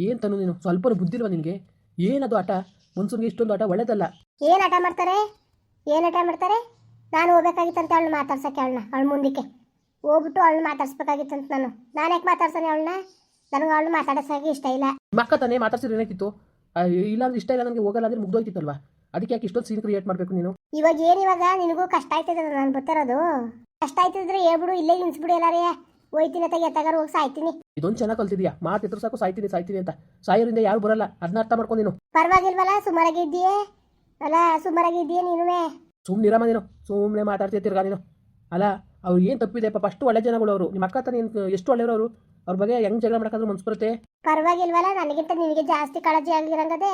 ಏನು ತನು ನೀನು? ಸ್ವಲ್ಪ ಬುದ್ಧಿಲ್ವಾ ನಿನಗೆ? ಏನದು ಆಟ? ಮನ್ಸೂನ್ಗೆ ಇಷ್ಟೊಂದು ಆಟ ಒಳ್ಳೇದಲ್ಲ? ಏನು ಆಟ ಮಾಡ್ತಾರೆ? ಏನು ಆಟ ಮಾಡ್ತಾರೆ? ನಾನು ಹೋಗ್ಬೇಕಾಗಿತ್ತಂತ ಅವಳು ಮಾತಾಡ್ಸಕ್ಕೆ ಅವಳನ್ನ ಅವಳ ಮುಂದಕ್ಕೆ. ಹೋಗ್ಬಿಟ್ಟು ಅವಳು ಮಾತಾಡ್ಸ್ಬೇಕಾಗಿತ್ತಂತ ನಾನು. ನಾನು ಯಾಕೆ ಮಾತಾಡ್ಸಾನೆ ಅವಳನ್ನ? ನನಗೆ ಅವಳು ಮಾತಾಡ್ಸೋಕೆ ಇಷ್ಟ ಇಲ್ಲ. ಮಕ್ಕ ತಾನೇ ಮಾತಾಡ್ಸಿದ್ರೆ ಏನಾಗಿತ್ತು ಇಲ್ಲ ಅಂದ್ರೆ ಇಷ್ಟ ಇಲ್ಲ ನನಗೆ ಹೋಗಲ್ಲ ಅಂದ್ರೆ ಮುಗ್ದೋಯ್ತಿತ್ತಲ್ವಾ ಅದಕ್ಕೆ ಯಾಕೆ ಇಷ್ಟೊಂದು ಸೀನ್ ಕ್ರಿಯೇಟ್ ಮಾಡಬೇಕು ನೀನು? ಇವಾಗ ಏನು ಇವಾಗ? ನಿನಗೂ ಕಷ್ಟ ಆಯ್ತದ ನಾನು ಬರ್ತಿರೋದು ಕಷ್ಟ ಆಯ್ತಿದ್ರೆ ಹೇಳ್ಬಿಡು ಇಲ್ಲೇ ನಿನ್ಸ್ಬಿಡು ಎಲ್ಲಾರೇ. ಹೋಯ್ತೀನಿ ಅಂತ ಎತ್ತಾಗಾರ ಹೋಗಿ ಸಾಯ್ತೀನಿ. ಇದೊಂದು ಚೆನ್ನಾಗಿ ಕಲ್ತಿದ್ಯಾ. ಮಾತು ಎದುರು ಸಾಕು ಸಾಯ್ತೀನಿ ಸಾಯ್ತೀನಿ ಅಂತ. ಸಾಯೋರಿಂದ ಯಾರು ಬರಲ್ಲ. ಅದನ್ನ ಅರ್ಥ ಮಾಡ್ಕೊ ನೀನು. ಪರವಾಗಿಲ್ವಲ್ಲ ಸುಮಾರಾಗಿದ್ದೀಯೇ ಅಲ್ಲ ಸುಮಾರಾಗಿದ್ದೀಯೇ ನೀನುವೇ? ಸುಮ್ಮನಿರಮ್ಮ ನೀನು. ಸುಮ್ಮನೆ ಮಾತಾಡ್ತೀಯ ತಿರ್ಗಾ ನೀನು. ಅಲ್ಲ ಅವ್ರು ಏನು ತಪ್ಪಿದೆ? ಪಾಪ ಅಷ್ಟು ಒಳ್ಳೆ ಜನಗಳು ಅವರು. ನಿಮ್ಮ ಅಕ್ಕ ತಾನೇ ಎಷ್ಟು ಒಳ್ಳೆಯವರು ಅವರು? ಅವ್ರ ಬಗ್ಗೆ ಹೆಂಗ್ ಜಗಳ ಮಾಡೋಕ್ಕಾದ್ರೂ ಮನ್ಸು ಬರುತ್ತೆ. ಪರವಾಗಿಲ್ವಲ್ಲ ನನಗಿಂತ ನಿನಗೆ ಜಾಸ್ತಿ ಕಾಳಜಿ ಆಗಿರಂಗದೆ?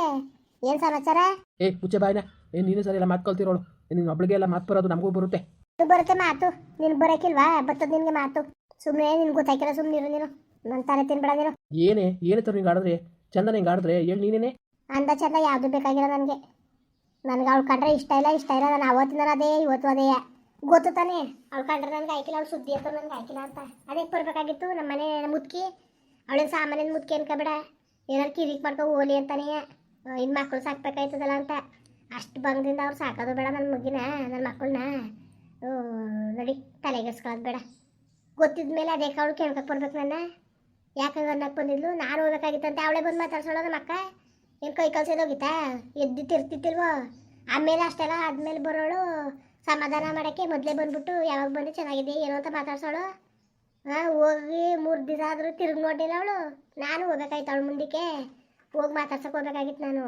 ಏನ್ ಸಮಾಚಾರ? ಏ ಮುಚ್ಚೆ ಬಾಯ್ನ ಏನ್ ನೀನು ಸರಿ ಎಲ್ಲ ಮಾತು ಕಲ್ತಿರೋಳು. ನಿನ್ನ ಒಬ್ಳಿಗೆ ಎಲ್ಲ ಮಾತು ಬರೋದು ನಮಗೂ ಬರುತ್ತೆ. ಇದು ಬರುತ್ತೆ ಮಾತು. ನಿನ್ ಬರಕಿಲ್ವಾ? ಬರ್ತದ ನಿನ್ಗೆ ಮಾತು. ಸುಮ್ಮನೆ ನಿನ್ಗೆ ಗೊತ್ತಾಯ್ಕಿಲ್ಲ ಸುಮ್ಮನೆ ನೀನು. ನನ್ನ ತಾರೆ ತಿನ್ಬೇಡ ನೀನು. ಏನೇ ಏನೇ ತರ ಹಿಂಗೆ ಆಡಿದ್ರೆ? ಚಂದನ ಹಿಂಗೆ ಆಡಿದ್ರೆ ಹೇಳಿ ನೀನೇನೆ? ಅಂದ ಚಂದ ಯಾವುದು ಬೇಕಾಗಿಲ್ಲ ನನಗೆ. ನನಗೆ ಅವ್ಳು ಕಂಡ್ರೆ ಇಷ್ಟ ಇಲ್ಲ ಇಷ್ಟ ಇಲ್ಲ. ನಾನು ಅವತ್ತಿನ ಅದೇ ಇವತ್ತು ಅದೇ. ಗೊತ್ತು ತಾನೇ? ಅವಳು ಕಂಡ್ರೆ ನನಗೆ ಆಯ್ಕಿಲ್ಲ ಅವಳು ಸುದ್ದಿ ಅಂತ ನನಗೆ ಆಯ್ಕಿಲ್ಲ ಅಂತ. ಅದಕ್ಕೆ ಬರಬೇಕಾಗಿತ್ತು ನಮ್ಮ ಮನೆ ಮುದ್ಕಿ ಅವಳಿನ ಸಾಮಾನ್ಯದ ಮುದ್ಕಿ ಅನ್ಕೋಬೇಡ. ಏನಾರು ಕಿರಿಕ್ ಮಾಡ್ಕೊ ಹೋಲಿ ಅಂತಾನೆ. ಇನ್ನು ಮಕ್ಕಳು ಸಾಕ್ಬೇಕಾಯ್ತದಲ್ಲ ಅಂತ. ಅಷ್ಟು ಬಂಗದಿಂದ ಅವ್ರು ಸಾಕೋದು ಬೇಡ ನನ್ನ ಮುಗಿನ ನನ್ನ ಮಕ್ಕಳನ್ನ ನಡಿ ತಲೆಗೆಡ್ಸ್ಕೊಳ್ಳೋದು ಬೇಡ. ಗೊತ್ತಿದ ಮೇಲೆ ಅದೇ ಅವಳು ಕೇಳ್ಕಕ್ಕೆ ಬರ್ಬೇಕು ನನ್ನ. ಯಾಕಂದ್ರೆ ಅನ್ನಕ್ಕೆ ಬಂದಿದ್ಲು? ನಾನು ಹೋಗ್ಬೇಕಾಗಿತ್ತಂತೆ ಅವಳೇ ಬಂದು ಮಾತಾಡ್ಸೋಳ ಅಕ್ಕ. ಏನು ಕೈ ಕಲ್ಸೋದೋಗಿತ್ತಾ ಎದ್ದು ತಿರ್ತಿತ್ತಿಲ್ವೋ ಆಮೇಲೆ ಅಷ್ಟೆಲ್ಲ ಆದ್ಮೇಲೆ ಬರೋಳು. ಸಮಾಧಾನ ಮಾಡೋಕ್ಕೆ ಮೊದಲೇ ಬಂದ್ಬಿಟ್ಟು ಯಾವಾಗ ಬಂದು ಚೆನ್ನಾಗಿದೆ ಏನೋ ಅಂತ ಮಾತಾಡ್ಸೋಳು. ಹಾಂ ಹೋಗಿ ಮೂರು ದಿವಸ ಆದರೂ ತಿರುಗಿ ನೋಡಿಲ್ಲ ಅವಳು. ನಾನು ಹೋಗ್ಬೇಕಾಯ್ತು ಅವಳು ಮುಂದಕ್ಕೆ. ಹೋಗಿ ಮಾತಾಡ್ಸೋಕೆ ಹೋಗ್ಬೇಕಾಗಿತ್ತು ನಾನು.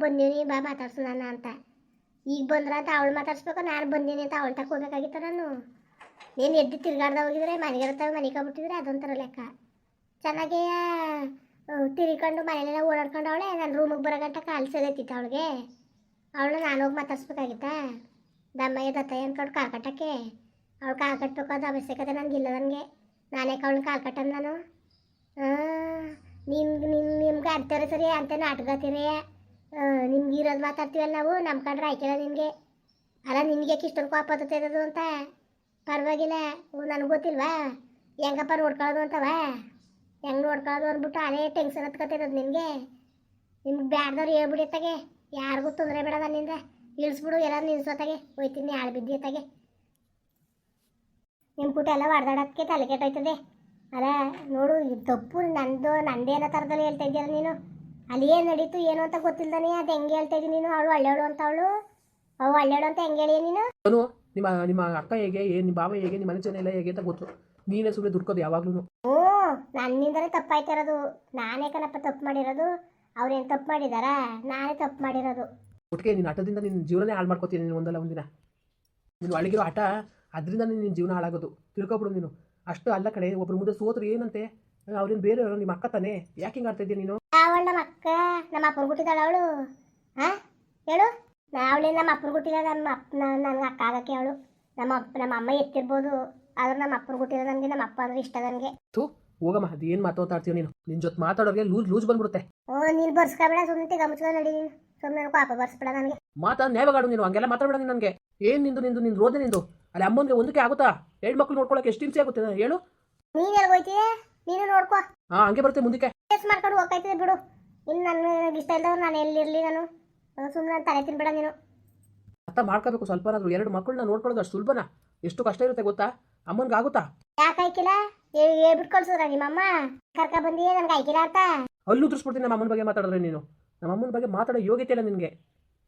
ಬಂದೀನಿ ಬಾ ಮಾತಾಡ್ಸು ನಾನು ಅಂತ. ಈಗ ಬಂದ್ರ ಅಂತ ಅವಳು ಮಾತಾಡ್ಸ್ಬೇಕು, ನಾನು ಬಂದೀನಿ ಅಂತ ಅವಳು ತಕ್ಕ ಹೋಗ್ಬೇಕಾಗಿತ್ತು ನಾನು. ನೀನು ಎದ್ದು ತಿರ್ಗಾಡ್ದ ಹೋಗಿದ್ರೆ, ಮನೆಗೆ ಇರ್ತಾವೆ ಮನೆಗೆ ಅದೊಂಥರ ಲೆಕ್ಕ. ಚೆನ್ನಾಗೆ ತಿರ್ಕೊಂಡು ಮನೇಲೆಲ್ಲ ಓಡಾಡ್ಕೊಂಡು ಅವಳೆ, ನಾನು ರೂಮಿಗೆ ಬರೋ ಗಂಟ ಕಾಲು ಸೆದೈತಿತ್ತು ಅವಳಿಗೆ. ಅವಳು ನಾನು ಹೋಗಿ ಮಾತಾಡ್ಸ್ಬೇಕಾಗಿತ್ತಾ? ದಮ್ಮಯ್ಯ, ದತ್ತಯ್ಯ ಅಂದ್ಕೊಂಡು ಕಾಲು ಕಟ್ಟಕ್ಕೆ. ಅವಳು ಕಾಲು ಕಟ್ಟಬೇಕು ಅದು ಅವಶ್ಯಕತೆ ನನಗಿಲ್ಲ ನನಗೆ. ನಾನೇ ಅವಳನ್ನ ಕಾಲು ಕಟ್ಟನ್ ನಾನು. ನಿಮ್ಗೆ ನಿಮ್ ನಿಮ್ಗೆ ಅಂತಾರೆ ಸರಿ ಅಂತ ನಾಟಕತ್ತೀರಿ ನಿಮ್ಗೆ ಇರೋದು ಮಾತಾಡ್ತೀವಲ್ಲ ನಾವು ನಮ್ಮ ಕಂಡ್ರೆ ಆಯ್ಕಿಲ್ಲ ನಿಮಗೆ. ಅಲ್ಲ ಯಾಕೆ ಇಷ್ಟೊಂದು ಕೋಪ ಬರ್ತೈತೆ ಅಂತ? ಪರವಾಗಿಲ್ಲ ನನಗೆ ಗೊತ್ತಿಲ್ವಾ? ಹೆಂಗಪ್ಪ ನೋಡ್ಕೊಳ್ಳೋದು ಅಂತವ? ಹೆಂಗೆ ನೋಡ್ಕೊಳ್ಳೋದು ಅಂದ್ಬಿಟ್ಟು ಅದೇ ಟೆನ್ಷನ್ ಹತ್ಕೊತಿರೋದು ನಿನಗೆ. ನಿಮ್ಗೆ ಬ್ಯಾಡ್ದವ್ರು ಹೇಳ್ಬಿಡಿ ತಗೆ ಯಾರಿಗೂ ತೊಂದರೆ ಬೇಡ ನನ್ನಿಂದ ಇಳಿಸ್ಬಿಡು ಎಲ್ಲರೂ ನಿಲ್ಸೋತಾಗೆ ಹೋಯ್ತೀನಿ, ಆಳು ಬಿದ್ದಿ ತಗೆ ನಿಮ್ಮ ಪುಟ ಎಲ್ಲ ಹೊಡೆದಾಡೋದಕ್ಕೆ ತಲೆ ಕೆಟ್ಟೋಯ್ತದೆ. ಅಲ್ಲ, ನೋಡು ತಪ್ಪು ನಂದು ನಂದೇನೋ ಥರದಲ್ಲಿ ಹೇಳ್ತಾ ಇದ್ದೀಯಲ್ಲ ನೀನು. ಅಲ್ಲಿ ಏನು ನಡೀತು, ಏನು ಅಂತ ಗೊತ್ತಿಲ್ದಾನೆ ಅದು ಹೆಂಗೆ ಹೇಳ್ತಾ ಇದ್ದೀನಿ ನೀನು. ಅವಳು ಒಳ್ಳೆಯವಳು ಅಂತ ಅವಳು. ಅವು ಒಳ್ಳೆಯವಳು ಅಂತ ಹೆಂಗೆ ಹೇಳಿಯ ನೀನು? ನಿಮ್ಮ ನಿಮ್ಮ ಅಕ್ಕ ಹೇಗೆ ಏನು ನಿಮ್ಮ ಬಾವ ಹೇಗೆ ನಿಮ್ಮ ಮನೆ ಜನ ಎಲ್ಲ ಹೇಗೆ ಅಂತ ಗೊತ್ತು. ನೀನೇ ಸುಮ್ಮನೆ ದುಡ್ಕೋದು ಯಾವಾಗ್ಲೂ ಓ ನನ್ನಿಂದಲೇ ತಪ್ಪಾಯ್ತಿರೋದು. ನಾನೇ ಕಣಪ್ಪ ತಪ್ಪು ಮಾಡಿರೋದು. ಅವ್ರೇನು ತಪ್ಪು ಮಾಡಿದಾರಾ? ನಾನೇ ತಪ್ಪು ಮಾಡಿರೋದು. ಒಟ್ಟಿಗೆ ನೀನು ಹಠದಿಂದ ನಿನ್ನ ಜೀವನನೇ ಹಾಳು ಮಾಡ್ಕೋತೀನಿ ನೀನು ಒಂದಲ್ಲ ಒಂದಿನ. ನೀನು ಅಳಗಿರೋ ಹಠ ಅದರಿಂದ ನಿನ್ನ ಜೀವನ ಹಾಳಾಗೋದು. ತಿಳ್ಕೊಬಿಡು ನೀನು. ಅಷ್ಟು ಅಲ್ಲ ಕಡೆ ಒಬ್ರು ಮುಂದೆ ಸೋತ್ರು ಏನಂತೆ? ಅವ್ರೇನು ಬೇರೆ ನಿಮ್ಮ ಅಕ್ಕ ತಾನೇ? ಯಾಕೆ ಹಿಂಗೆ ಆಡ್ತಾ ನೀನು? ಅವಳು ನಮ್ಮ ಅಕ್ಕ? ನಮ್ಮ ಅಪ್ಪನ ಹುಟ್ಟಿದಾಳ ಅವಳು. ಹಾಂ ಹೇಳು. ಅವಳೇ ನಮ್ಮ ಅಪ್ಪನ ಗುಟ್ಟಿಲ್ಲ ನಮ್ಮ ಅಪ್ಪ ನನಗೆ ಅಕ್ಕ ಆಗಕ್ಕೆ ಅವಳು. ನಮ್ಮ ಅಪ್ಪ ನಮ್ಮ ಅಮ್ಮ ಎತ್ತಿರ್ಬೋದು ಆದ್ರೆ ನಮ್ಮ ಅಪ್ಪನ ಗುಟ್ಟಿಲ್ಲ ನನಗೆ ನಮ್ಮ ಅಪ್ಪ ಅಂದ್ರೆ ಇಷ್ಟ ನನಗೆ. ಥೂ ಹೋಗಮ್ಮ ಅದು ಏನು ಮಾತಾಡ್ತೀಯ ನೀನು? ನಿನ್ನ ಜೊತೆ ಮಾತಾಡೋರಿಗೆ ಲೂಸ್ ಲೂಸ್ ಬಂದ್ಬಿಡುತ್ತೆ. ಓ ನೀನು ಬರ್ಸ್ಕೊಬೇಡ ಸುಮ್ಮನೆ ಗಮಚ್ಕೊಂಡು ನಡಿ ನೀನು. ಸುಮ್ಮನೆ ಪಾಪ ಬರ್ಸ್ಬೇಡ ನನಗೆ. ಮಾತಾ ನ್ಯಾಯವಾಗಾಡು ನೀನು ಹಂಗೆಲ್ಲ ಮಾತಾಡಬೇಡ ನೀನು ನನಗೆ. ಏನು ನಿಂದು ನಿಂದು ನಿಂದು ರೋದೆ ನಿಂದು? ಅಲ್ಲಿ ಅಮ್ಮನಿಗೆ ಒಂದಕ್ಕೆ ಆಗುತ್ತಾ? ಎರಡು ಮಕ್ಕಳು ನೋಡ್ಕೊಳಕ್ಕೆ ಎಷ್ಟು ಹಿಂಸೆ ಆಗುತ್ತೆ ಹೇಳು. ನೀನು ಎಲ್ಗೋಯ್ತೀಯ ನೀನು ನೋಡ್ಕೋ. ಹಾಂ ಹಂಗೆ ಬರುತ್ತೆ ಮುಂದಕ್ಕೆ. ಮಾಡ್ಕೊಂಡು ಹೋಗ್ತಾ ಬಿಡು. ಇನ್ನು ನನಗೆ ಇಷ್ಟ ಇಲ್ದವ್ರು ನಾನು ಎಲ್ಲಿರಲಿ ನಾನು. ಸುಮ್ಮನೆ ತಲೆ ತಿನ್ಬೇಡ ನೀನು. ಅರ್ಥ ಮಾಡ್ಕೋಬೇಕು ಸ್ವಲ್ಪನಾದ್ರು ಎರಡು ಮಕ್ಕಳನ್ನ ನೋಡ್ಕೊಳ್ಳೋದು ಅಷ್ಟು ಸುಲಭನಾ? ಎಷ್ಟು ಕಷ್ಟ ಇರುತ್ತೆ ಗೊತ್ತಾ? ಅಮ್ಮನಿಗೆ ಆಗುತ್ತಾ? ಯಾಕೆ ಆಯ್ಕಿಲ್ಲ? ಹೇಳ್ಬಿಟ್ಟು ಕಳ್ಸಿದ್ರ ನಿಮ್ಮಮ್ಮ? ಕರ್ಕ ಬಂದಿ ನನ್ಗೆ ಐಕಿಲ್ಲ ಅಂತ? ಅಲ್ಲೂ ಉದುರಿಸ್ಬಿಡ್ತೀನಿ ನಮ್ಮ ಅಮ್ಮನ ಬಗ್ಗೆ ಮಾತಾಡಿದ್ರೆ ನೀನು. ನಮ್ಮ ಅಮ್ಮನ ಬಗ್ಗೆ ಮಾತಾಡೋ ಯೋಗ್ಯತೆ ಇಲ್ಲ ನಿನಗೆ.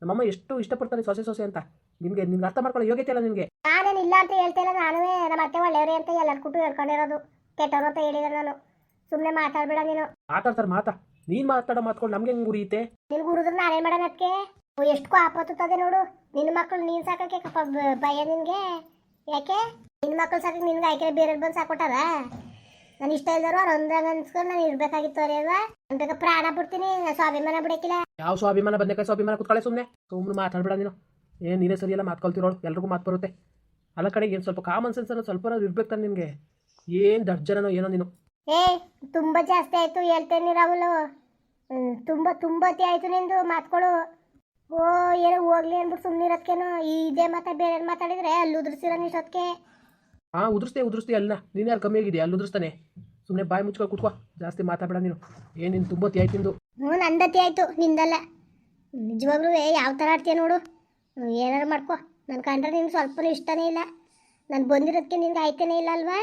ನಮ್ಮಮ್ಮ ಎಷ್ಟು ಇಷ್ಟಪಡ್ತಾರೆ ಸೊಸೆ ಸೊಸೆ ಅಂತ. ನಿಮಗೆ ನಿಮ್ಗೆ ಅರ್ಥ ಮಾಡ್ಕೊಳ್ಳೋ ಯೋಗ್ಯತೆ ಇಲ್ಲ ನಿನಗೆ. ನಾನೇನು ಇಲ್ಲ ಅಂತ ಹೇಳ್ತಿಲ್ಲ ನಾನು ನಮ್ಮ ಅತ್ತೆ ಒಳ್ಳೆಯವ್ರೆ ಅಂತ ಎಲ್ಲರ ಕುಟು ಹೇಳ್ಕೊಂಡಿರೋದು. ಕೆಟ್ಟವ್ರು ಅಂತ ಹೇಳಿದ್ರೆ ನಾನು. ಸುಮ್ಮನೆ ಮಾತಾಡ್ಬೇಡ ನೀನು. ಮಾತಾಡ್ತಾರೆ ಮಾತಾ. ನೀನು ಮಾತಾಡೋ ಮಾತ್ಕೊಂಡು ನಮ್ಗೆ ಹೆಂಗ್ ಉರಿಯುತ್ತೆ? ನಿನ್ ಗುರುದ್ರ ನಾನೇ ಮಾಡೋಣ ಅದಕ್ಕೆ? ಎಷ್ಟು ಕೋಪ ಹತ್ತುತ್ತದೆ ನೋಡು. ನಿನ್ನ ಮಕ್ಕಳು ನೀನ್ ಸಾಕಕ್ಕೆ ಕಪ್ಪ ಬ- ಭಯ ನಿನ್ಗೆ? ಯಾಕೆ? ನಿನ್ನ ಮಕ್ಕಳು ಸಾಕಕ್ಕೆ ನಿನ್ಗೆ ಆಯ್ಕೆ ಬೇರೆ ಬಂದು ಸಾಕೊಟ್ಟಾರ? ನಾನು ಇಷ್ಟ ಇಲ್ದಾರ ಅವ್ರು ಒಂದಾಗ ಅನ್ಸ್ಕೊಂಡು ನಾನು ಇರ್ಬೇಕಾಗಿತ್ತು ಅವ್ರೇವಾ ಅಲ್ವಾ? ನಾನು ಬೇಕಾ ಪ್ರಾಣ ಬಿಡ್ತೀನಿ ನಾನು ಸ್ವಾಭಿಮಾನ ಬಿಡಕಿಲ್ಲ ಯಾವ ಸ್ವಾಭಿಮಾನ ಬಂದಕ್ಕೆ ಸ್ವಾಭಿಮಾನ ಕುತ್ಕೊಳ್ಳೆ ಸುಮ್ಮನೆ ಸುಮ್ಮನೆ ಮಾತಾಡ್ಬೇಡ ನೀನು. ಏನ್ ನೀನೇ ಸರಿಯಲ್ಲ ಮಾತ್ಕೊಳ್ತಿರೋಳು? ಎಲ್ರಿಗೂ ಮಾತು ಬರುತ್ತೆ. ಅಲ್ಲ ಕಡೆ ಏನು ಸ್ವಲ್ಪ ಕಾಮನ್ ಸೆನ್ಸ್ ಅನ್ನೋ ಸ್ವಲ್ಪ ಇರ್ಬೇಕು ತಾನೆ ನಿನಗೆ. ಏನು ದರ್ಜನೋ ಏನೋ ನೀನು. ಏ ತುಂಬ ಜಾಸ್ತಿ ಆಯ್ತು ಹೇಳ್ತೇನೆ ರಾಹುಲ್. ತುಂಬ ತುಂಬ ಅತಿ ಆಯ್ತು ನಿಂದು ಮಾತ್ಕೊಳು ಓ ಏನೋ ಹೋಗ್ಲಿ ಅಂದ್ಬಿಟ್ಟು ಸುಮ್ಮನೆ ಇರೋದ್ಕೇನೋ? ಇದೇ ಮಾತಾ ಬೇರೆ ಮಾತಾಡಿದ್ರೆ ಅಲ್ಲಿ ಉದುರ್ಸಿರೋ ಇಷ್ಟೊತ್ತಿಗೆ ಹಾಂ ಉದುರಿಸ್ತೆ ಉದುರಿಸ್ತೆ ಅಲ್ಲ ನೀನು ಯಾರು ಕಮ್ಮಿ ಆಗಿದೆ ಅಲ್ಲಿ ಉದುರಿಸ್ತಾನೆ. ಸುಮ್ಮನೆ ಬಾಯಿ ಮುಚ್ಕೊಂಡು ಕುತ್ಕೊ. ಜಾಸ್ತಿ ಮಾತಾಡಬೇಡ ನೀನು. ಏನು ನೀನು ತಿ ಆಯ್ತು ನಿಂದು? ಹ್ಞೂ ನಂದತಿ ಆಯಿತು ನಿಂದಲ್ಲ. ನಿಜವಾಗ್ಲೂ ಯಾವ ಥರ ಆಡ್ತೀಯ ನೋಡು. ಏನಾರು ಮಾಡ್ಕೊ. ನನ್ನ ಕಂಡ್ರೆ ನಿನ್ಗೆ ಸ್ವಲ್ಪನೂ ಇಷ್ಟನೇ ಇಲ್ಲ. ನಾನು ಬಂದಿರೋದಕ್ಕೆ ನಿನ್ಗೆ ಆಯ್ತೇನೇ ಇಲ್ಲ ಅಲ್ವಾ?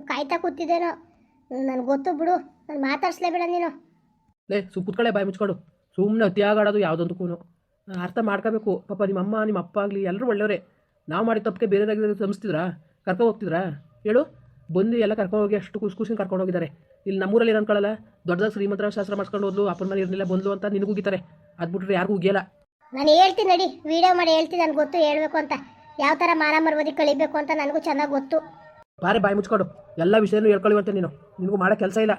ಕಾಯ್ತಾ ಕೂತಿದ್ದೇನೋ. ನನಗೆ ಗೊತ್ತು ಬಿಡು ನಾನು ಮಾತಾಡ್ಸ್ಲೇ ಬೇಡ ನೀನು. ಲೇ ಸು ಕುತ್ಕೊಳ್ಳೆ ಬಾಯಿ ಮುಚ್ಕೊಂಡು. ಸುಮ್ಮನೆ ಅತಿಯಾಗಾಡೋದು ಯಾವುದೊಂದಕ್ಕೂ ಅರ್ಥ ಮಾಡ್ಕೋಬೇಕು. ಪಾಪ ನಿಮ್ಮ ಅಮ್ಮ ನಿಮ್ಮ ಅಪ್ಪ ಆಗಲಿ ಎಲ್ಲರೂ ಒಳ್ಳೆಯವರೇ. ನಾವು ಮಾಡಿದ ತಪ್ಪಿಗೆ ಬೇರೆದಾಗಿ ಸಂಸ್ತಿದ್ರಾ ಕರ್ಕೊಂಡು ಹೋಗ್ತಿದ್ರಾ? ಹೇಳು. ಬಂದು ಎಲ್ಲ ಕರ್ಕೊಂಡು ಹೋಗಿ ಅಷ್ಟು ಖುಷಿ ಖುಷಿನ ಕರ್ಕೊಂಡು ಹೋಗಿದ್ದಾರೆ. ಇಲ್ಲಿ ನಮ್ಮೂರಲ್ಲಿ ಏನು ಅನ್ಕೊಳ್ಳಲ್ಲ ದೊಡ್ಡದಾಗ ಶ್ರೀಮಂತರ ಶಾಸ್ತ್ರ ಮಾಡ್ಕೊಂಡು ಹೋದ್ಲು ಅಪ್ಪನ ಮನೆ ಇರಲಿಲ್ಲ ಬಂದ್ಲು ಅಂತ ನಿನಗೂ ಉಗಿತಾರೆ. ಅದು ಬಿಟ್ರೆ ಯಾರಿಗೂ ಉಗಿಯಲ್ಲ. ನಾನು ಹೇಳ್ತೀನಿ ನಡಿ ವಿಡಿಯೋ ಮಾಡಿ ಹೇಳ್ತೀನಿ ನನಗೆ ಗೊತ್ತು ಹೇಳಬೇಕು ಅಂತ. ಯಾವ ಥರ ಮಾನ ಮರ್ಬೋದಿ ಕಳಿಬೇಕು ಅಂತ ನನಗೂ ಚೆನ್ನಾಗಿ ಗೊತ್ತು. ಬಾರೆ ಬಾಯಿ ಮುಚ್ಕೊಂಡು. ಎಲ್ಲ ವಿಷಯನೂ ಹೇಳ್ಕೊಳ್ಳುವಂತೆ ನೀನು. ನಿನಗೂ ಮಾಡೋ ಕೆಲಸ ಇಲ್ಲ.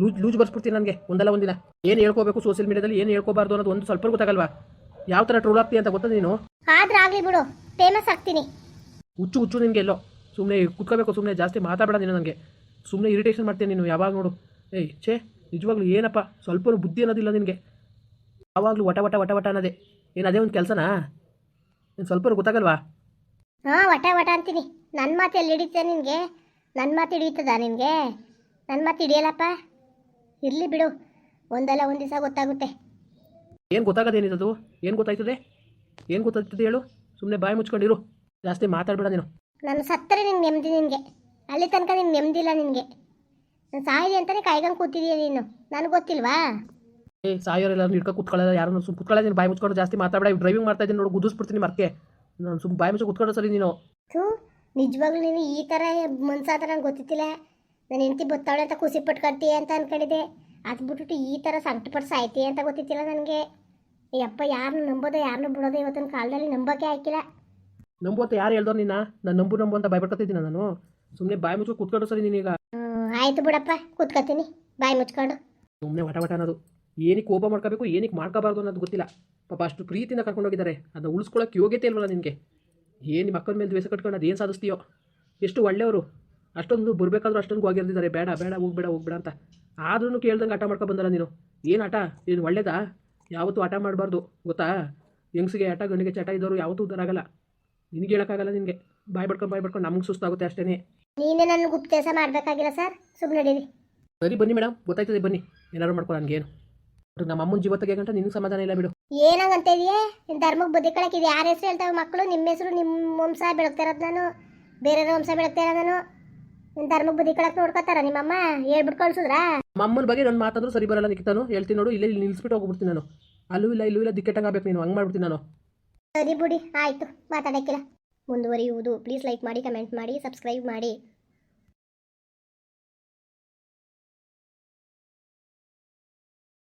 ಲೂಜ್ ಲೂಜ್ ಬರ್ಸ್ಬಿಡ್ತೀನಿ ನನಗೆ ಒಂದಲ್ಲ ಒಂದಿನ. ಏನು ಹೇಳ್ಕೋಬೇಕು ಸೋಷಿಯಲ್ ಮೀಡಿಯಾದಲ್ಲಿ ಏನು ಹೇಳ್ಕೋಬಾರ್ದು ಅನ್ನೋದು ಒಂದು ಸ್ವಲ್ಪ ಗೊತ್ತಾಗಲ್ವಾ? ಯಾವ ಥರ ಟ್ರೋಲ್ ಆಗ್ತೀನಿ ಅಂತ ಗೊತ್ತಾ ನೀನು? ಆದ್ರೆ ಆಗಲಿ ಬಿಡು. ಫೇಮಸ್ ಆಗ್ತೀನಿ. ಹುಚ್ಚು ಹುಚ್ಚು ನಿನಗೆ ಎಲ್ಲೋ. ಸುಮ್ಮನೆ ಕುತ್ಕೋಬೇಕು ಸುಮ್ಮನೆ ಜಾಸ್ತಿ ಮಾತಾಡಬೇಡ ನೀನು ನನಗೆ ಸುಮ್ಮನೆ ಇರಿಟೇಷನ್ ಮಾಡ್ತೀನಿ ನೀನು ಯಾವಾಗ ನೋಡು. ಏಯ್ ಛೇ ನಿಜವಾಗ್ಲೂ ಏನಪ್ಪ? ಸ್ವಲ್ಪ ಬುದ್ಧಿ ಅನ್ನೋದಿಲ್ಲ ನಿನಗೆ. ಯಾವಾಗಲೂ ವಟ ವಟ ವಟ ವಟ ಅನ್ನೋದೇ. ಏನು ಅದೇ ಒಂದು ಕೆಲಸನಾ? ನೀನು ಸ್ವಲ್ಪ ಗೊತ್ತಾಗಲ್ವಾ? ಹಾಂ ವಟ ವಟ ಅಂತೀನಿ. ನನ್ನ ಮಾತು ಎಲ್ಲಿ ಹಿಡಿತ ನಿನಗೆ? ನನ್ನ ಮಾತು ಹಿಡಿಯುತ್ತದ ನಿನಗೆ? ನನ್ನ ಮಾತು ಹಿಡಿಯಲ್ಲಪ್ಪ ಇರಲಿ ಬಿಡು. ಒಂದಲ್ಲ ಒಂದು ದಿವಸ ಗೊತ್ತಾಗುತ್ತೆ. ಏನು ಗೊತ್ತಾಗೋದೇನಿರೋದು ಏನು ಗೊತ್ತಾಯ್ತದೆ? ಏನು ಗೊತ್ತಾಗ್ತದೆ ಹೇಳು? ಸುಮ್ಮನೆ ಬಾಯಿ ಮುಚ್ಕೊಂಡಿರು. ಜಾಸ್ತಿ ಮಾತಾಡಬೇಡ ನೀನು. ನಾನು ಸತ್ತರೆ ನಿನ್ನ ನೆಮ್ಮದಿ ನಿನಗೆ. ಅಲ್ಲಿ ತನಕ ನಿಂಗೆ ನೆಮ್ಮದಿಲ್ಲ ನಿನಗೆ. ನಾನು ಸಾಯಿದೆ ಅಂತಲೇ ಕಾಯ್ಕೊಂಡು ಕೂತಿದೀಯ ನೀನು. ನನಗೆ ಗೊತ್ತಿಲ್ವಾ? ಏ ಸಾಯೋರೆಲ್ಲ ಹಿಡ್ಕೊ ಯಾರು ಯಾರನ್ನು ಸುಮ್ಮನೆ ಕುತ್ಕೊಳ್ಳೋದು ನೀನು. ಬಾಯಿ ಮುಚ್ಕೊಂಡು ಜಾಸ್ತಿ ಮಾತಾಡಬೇಡ. ಡ್ರೈವಿಂಗ್ ಮಾಡ್ತಾ ಇದ್ದೀನಿ ನೋಡು. ಗುದಿಸ್ಬಿಡ್ತೀನಿ ಮರ್ಕೆ. ನಾನು ಸುಮ್ಮನೆ ಬಾಯಿ ಮುಚ್ಚಿ ಕುತ್ಕೊಳ್ಳೋ ಸರಿ ನೀನು. ಥೂ. ನಿಜವಾಗ್ಲೂ ನೀನು ಈ ಥರ ಮನ್ಸಾದ ನಂಗೆ ಗೊತ್ತಿತ್ತಿಲ್ಲ? ನನ್ನ ಹೆಂಡತಿ ಬತ್ತಾಳೆ ಅಂತ ಖುಷಿ ಪಟ್ಕೊಳ್ತೀಯ ಅಂತ ಅಂದ್ಕೊಂಡಿದ್ದೆ ಅದು ಬಿಟ್ಬಿಟ್ಟು ಈ ಥರ ಸಂಕಟಪಟ್ಟು ಸಾಯ್ತೀಯ ಅಂತ ಗೊತ್ತಿತ್ತಿಲ್ಲ ನನಗೆ. ಯಪ್ಪ ಯಾರನ್ನ ನಂಬೋದೋ ಯಾರನ್ನೂ ಬಿಡೋದು ಇವತ್ತಿನ ಕಾಲದಲ್ಲಿ ನಂಬೋಕೆ ಹಾಕಿಲ್ಲ ನಂಬೋತ ಯಾರು ಹೇಳ್ದೋ ನಿನ್ನ ನಾನು ನಂಬು ನಂಬು ಅಂತ ಭಯಪಡ್ಕೊತಿದ್ದೀನಿ ನಾನು? ಸುಮ್ಮನೆ ಬಾಯಿ ಮುಚ್ಚಿ ಕುತ್ಕೊಂಡು ಸರಿ ನೀನೀಗ. ಆಯಿತು ಆಯ್ತು ಬಿಡಪ್ಪ ಕೂತ್ಕೊತೀನಿ. ಬಾಯಿ ಮುಚ್ಕೊಂಡು. ಸುಮ್ಮನೆ ವಟ ವಟ ಅನ್ನೋದು. ಏನಕ್ಕೆ ಕೋಪ ಮಾಡ್ಕೋಬೇಕು ಏನಕ್ಕೆ ಮಾಡ್ಕೋಬಾರ್ದು ಅನ್ನೋದು ಗೊತ್ತಿಲ್ಲ. ಪಾಪ ಅಷ್ಟು ಪ್ರೀತಿಯಿಂದ ಕರ್ಕೊಂಡೋಗಿದ್ದಾರೆ. ಅದನ್ನ ಉಳಿಸ್ಕೊಳ್ಳೋಕೆ ಯೋಗ್ಯತೆ ಇಲ್ವಲ್ಲ ನಿನಗೆ? ಏನು ಮಕ್ಕಳ ಮೇಲೆ ದ್ವೇಷ ಕಟ್ಕೊಂಡು ಅದೇನು ಸಾಧಿಸ್ತೀಯೋ? ಎಷ್ಟು ಒಳ್ಳೆಯವರು. ಅಷ್ಟೊಂದು ಬರಬೇಕಾದ್ರೂ ಅಷ್ಟೊಂದು ಹೋಗಿರ್ದಿದ್ದಾರೆ ಬೇಡ ಬೇಡ ಹೋಗ್ಬೇಡ ಹೋಗ್ಬೇಡ ಅಂತ. ಆದ್ರೂ ಕೇಳ್ದಂಗೆ ಆಟ ಮಾಡ್ಕೊ ಬಂದಲ್ಲ ನೀನು. ಏನು ಆಟ? ಏನು ಒಳ್ಳೇದಾ? ಯಾವತ್ತೂ ಆಟ ಮಾಡಬಾರ್ದು. ಗೊತ್ತಾ? ಹೆಂಗ್ಸಿಗೆ ಆಟ ಗಂಡಿಗೆ ಚಟ ಇದ್ದವರು ಯಾವತ್ತೂ ಉದ್ದಾರ ಆಗಲ್ಲ. ನಿನಗೆ ಹೇಳೋಕ್ಕಾಗಲ್ಲ ನಿನಗೆ. ಬಾಯ್ ಬಡ್ಕೊಂಡು ಬಾಯ್ ಬಡ್ಕೊಂಡು ನಮಗೆ ಸುಸ್ತಾಗುತ್ತೆ ಅಷ್ಟೇ ನೀನೇ ನನ್ನ ಗುಪ್ತೇಸ ಮಾಡಬೇಕಾಗಿಲ್ಲ ಸರ್. ಸುಮ್ಮನೆ ನಡೀರಿ. ಸರಿ ಬನ್ನಿ ಮೇಡಮ್ ಗೊತ್ತಾಯ್ತದೆ ಬನ್ನಿ. ಏನಾದ್ರು ಮಾಡ್ಕೊ ನನಗೇನು. ನಮ್ಮ ಅಮ್ಮನ ಜೀವ ಗಂಟ ನಿನಗೆ ಸಮಾಧಾನ ಇಲ್ಲ ಬಿಡು. ಏನಂತ ಇದೆಯೇ? ನಿನ್ನ ಧರ್ಮಕ್ಕೆ ಬುದ್ಧಿ ಕಳಕ್ಕೆ ಇದು ಯಾರ ಹೆಸರು ಹೇಳ್ತಾವೆ ಮಕ್ಕಳು ನಿಮ್ಮ ಹೆಸರು ನಿಮ್ಮ ವಂಶ ಬೆಳಗ್ತಾ ಇರೋದು ನಾನು. ಬೇರೆಯವ್ರ ವಂಶ ಬೆಳಗ್ತಾ ಇರೋದು ನಾನು ನಿನ್ನ ಧರ್ಮಕ್ಕೆ ಬುದ್ಧಿ ಕಳಕ್ಕೆ ನೋಡ್ಕೊತಾರ ನಿಮ್ಮಮ್ಮ? ಹೇಳ್ಬಿಟ್ಟು ಕಳ್ಸಿದ್ರಾ? ಮಮ್ಮನ ಅಮ್ಮನ ಬಗ್ಗೆ ನನ್ನ ಮಾತಾದ್ರೂ ಸರಿ ಬರಲ್ಲ ನಿಕ್ತಾನು ಹೇಳ್ತೀನಿ ನೋಡು ಇಲ್ಲೇ ಇಲ್ಲಿ ನಿಲ್ಸ್ಬಿಟ್ಟು ಹೋಗ್ಬಿಡ್ತೀನಿ ನಾನು. ಅಲ್ಲೂ ಇಲ್ಲ ಇಲ್ಲೂ ಇಲ್ಲ ದಿಕ್ಕೆಟ್ಟಂಗೆ ಆಗ್ಬೇಕು ನೀನು. ಹಂಗೆ ಮಾಡ್ಬಿಡ್ತೀನಿ ನಾನು. ಸರಿ ಬಿಡಿ ಆಯಿತು. ಮಾತಾಡೋಕ್ಕಿಲ್ಲ. ಮುಂದುವರಿಯುವುದು. ಪ್ಲೀಸ್ ಲೈಕ್ ಮಾಡಿ ಕಮೆಂಟ್ ಮಾಡಿ ಸಬ್ಸ್ಕ್ರೈಬ್ ಮಾಡಿ.